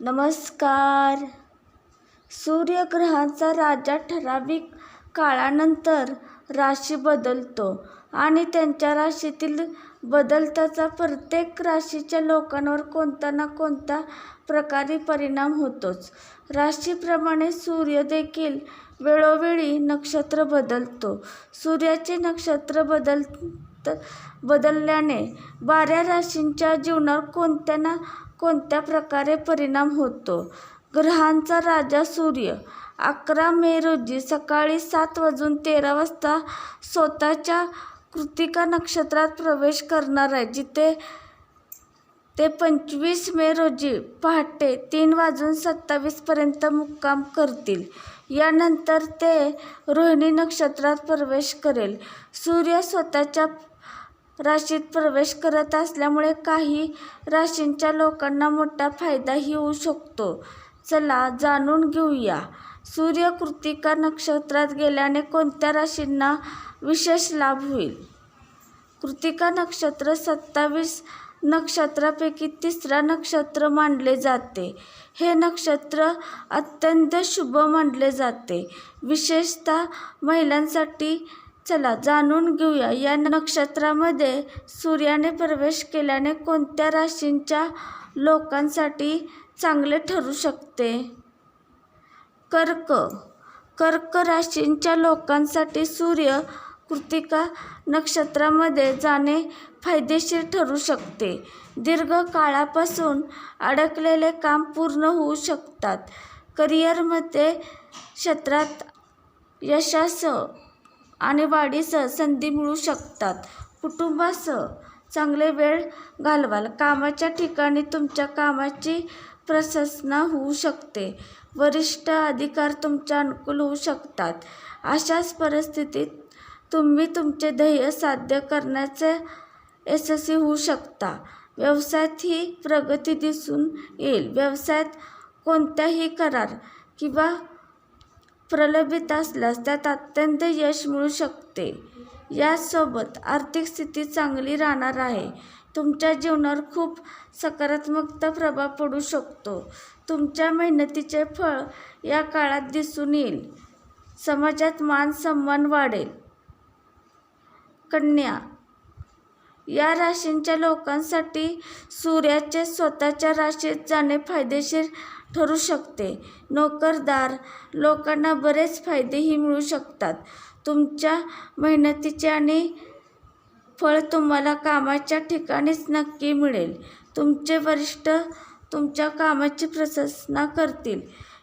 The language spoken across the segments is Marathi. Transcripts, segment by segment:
नमस्कार सूर्यग्रहांचा राजा ठराविक काळानंतर राशी बदलतो आणि त्यांच्या राशीतील बदल त्याचा प्रत्येक राशीच्या लोकांवर कोणता ना कोणता प्रकारे परिणाम होतोच. राशीप्रमाणे सूर्य देखील वेळोवेळी नक्षत्र बदलतो. सूर्याचे नक्षत्र बदलल्याने बाऱ्या राशींच्या जीवनावर कोणत्या ना कोणत्या प्रकारे परिणाम होतो. ग्रहांचा राजा सूर्य अकरा मे रोजी सकाळी सात वाजून तेरा वाजता स्वतःच्या कृतिका नक्षत्रात प्रवेश करणार आहे, जिथे ते पंचवीस मे रोजी पहाटे तीन वाजून सत्तावीसपर्यंत मुक्काम करतील. यानंतर ते रोहिणी नक्षत्रात प्रवेश करेल. सूर्य स्वतःच्या राशीत प्रवेश करत असल्यामुळे काही राशींच्या लोकांना मोठा फायदाही होऊ शकतो. चला जाणून घेऊया सूर्य कृत्तिका नक्षत्रात गेल्याने कोणत्या राशींना विशेष लाभ होईल. कृतिका नक्षत्र सत्तावीस नक्षत्रापैकी तिसरा नक्षत्र मानले जाते. हे नक्षत्र अत्यंत शुभ मानले जाते, विशेषतः महिलांसाठी. चला जाणून घेऊया या नक्षत्रामध्ये सूर्याने प्रवेश केल्याने कोणत्या राशींच्या लोकांसाठी चांगले ठरू शकते. कर्क कर्क राशींच्या लोकांसाठी सूर्य कृतिका नक्षत्रामध्ये जाणे फायदेशीर ठरू शकते. दीर्घ काळापासून अडकलेले काम पूर्ण होऊ शकतात. करिअरमध्ये क्षेत्रात यशासह आणि वाढीसह संधी मिळू शकतात. कुटुंबासह चांगले वेळ घालवाल. कामाच्या ठिकाणी तुमच्या कामाची प्रशंसना होऊ शकते. वरिष्ठ अधिकार तुमच्या अनुकूल होऊ शकतात. अशाच परिस्थितीत तुम्ही तुमचे ध्येय साध्य करण्याचे यशस्वी होऊ शकता. व्यवसायात ही प्रगती दिसून येईल. व्यवसायात कोणत्याही करार किंवा प्रलंबित असल्यास त्यात अत्यंत यश मिळू शकते. यासोबत आर्थिक स्थिती चांगली राहणार आहे. तुमच्या जीवनावर खूप सकारात्मकता प्रभाव पडू शकतो. तुमच्या मेहनतीचे फळ या काळात दिसून येईल. समाजात मान-सन्मान वाढेल. कन्या या राशींच्या लोकांसाठी सूर्याचे स्वतःच्या राशीत जाणे फायदेशीर ठरू शकते. नोकरदार लोकांना बरेच फायदेही मिळू शकतात. तुमच्या मेहनतीचे आणि फळ तुम्हाला कामाच्या ठिकाणीच नक्की मिळेल. तुमचे वरिष्ठ तुमच्या कामाची प्रशंसा करतील.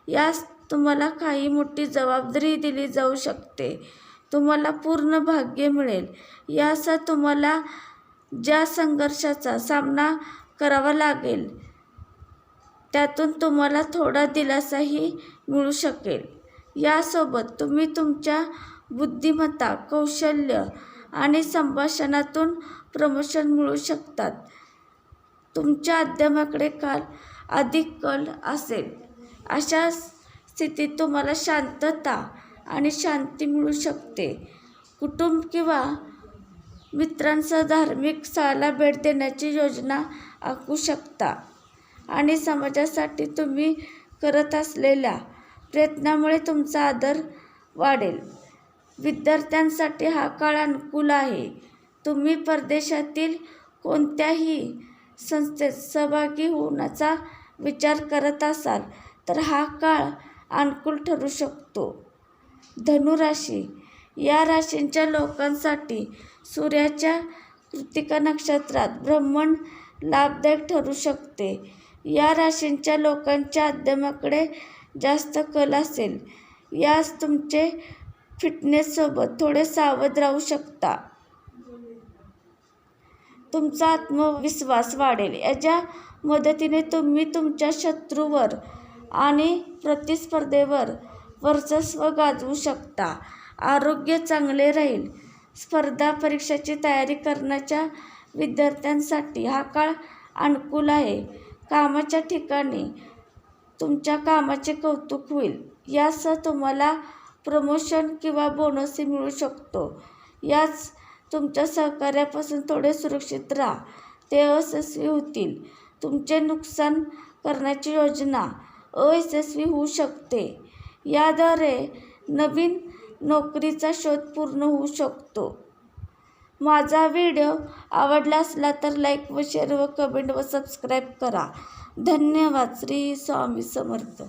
यास तुम्हाला काही मोठी जबाबदारी दिली जाऊ शकते. तुम्हाला पूर्ण भाग्य मिळेल. यासह तुम्हाला ज्या संघर्षाचा सामना करावा लागेल त्यातून तुम्हाला थोडा दिलासाही मिळू शकेल. यासोबत तुम्ही तुमच्या बुद्धिमत्ता, कौशल्य आणि संभाषणातून प्रमोशन मिळू शकतात तुमच्या उद्यमाकडे अधिक कल असेल. अशा स्थितीत तुम्हाला शांतता आणि शांती मिळू शकते. कुटुंब किंवा मित्रांसह धार्मिक स्थळाला भेट देण्याची योजना आखू शकता आणि समाजासाठी तुम्ही करत असलेल्या प्रयत्नामुळे तुमचा आदर वाढेल. विद्यार्थ्यांसाठी हा काळ अनुकूल आहे. तुम्ही परदेशातील कोणत्याही संस्थेत सहभागी होण्याचा विचार करत असाल तर हा काळ अनुकूल ठरू शकतो. धनुराशी या राशींच्या लोकांसाठी सूर्याच्या कृतिका नक्षत्रात भ्रमण लाभदायक ठरू शकते. या राशींच्या लोकांच्या अध्यमाकडे जास्त कल असेल. यास तुमचे फिटनेससोबत थोडे सावध राहू शकता. तुमचा आत्मविश्वास वाढेल. याच्या मदतीने तुम्ही तुमच्या शत्रूवर आणि प्रतिस्पर्धेवर वर्चस्व गाजवू शकता. आरोग्य चांगले राहील. स्पर्धा परीक्षेची तयारी करण्याच्या विद्यार्थ्यांसाठी हा काळ अनुकूल आहे. कामाच्या ठिकाणी तुमच्या कामाचे कौतुक होईल. यासह तुम्हाला प्रमोशन किंवा बोनसही मिळू शकतो. याच तुमच्या सहकार्यापासून थोडे सुरक्षित राहा. ते अयशस्वी होतील. तुमचे नुकसान करण्याची योजना अयशस्वी होऊ शकते याद्वारे नवीन नोकरीचा शोध पूर्ण होऊ शकतो. माझा व्हिडिओ आवडला असला तर लाईक व शेअर व कमेंट व सबस्क्राईब करा. धन्यवाद. श्री स्वामी समर्थ.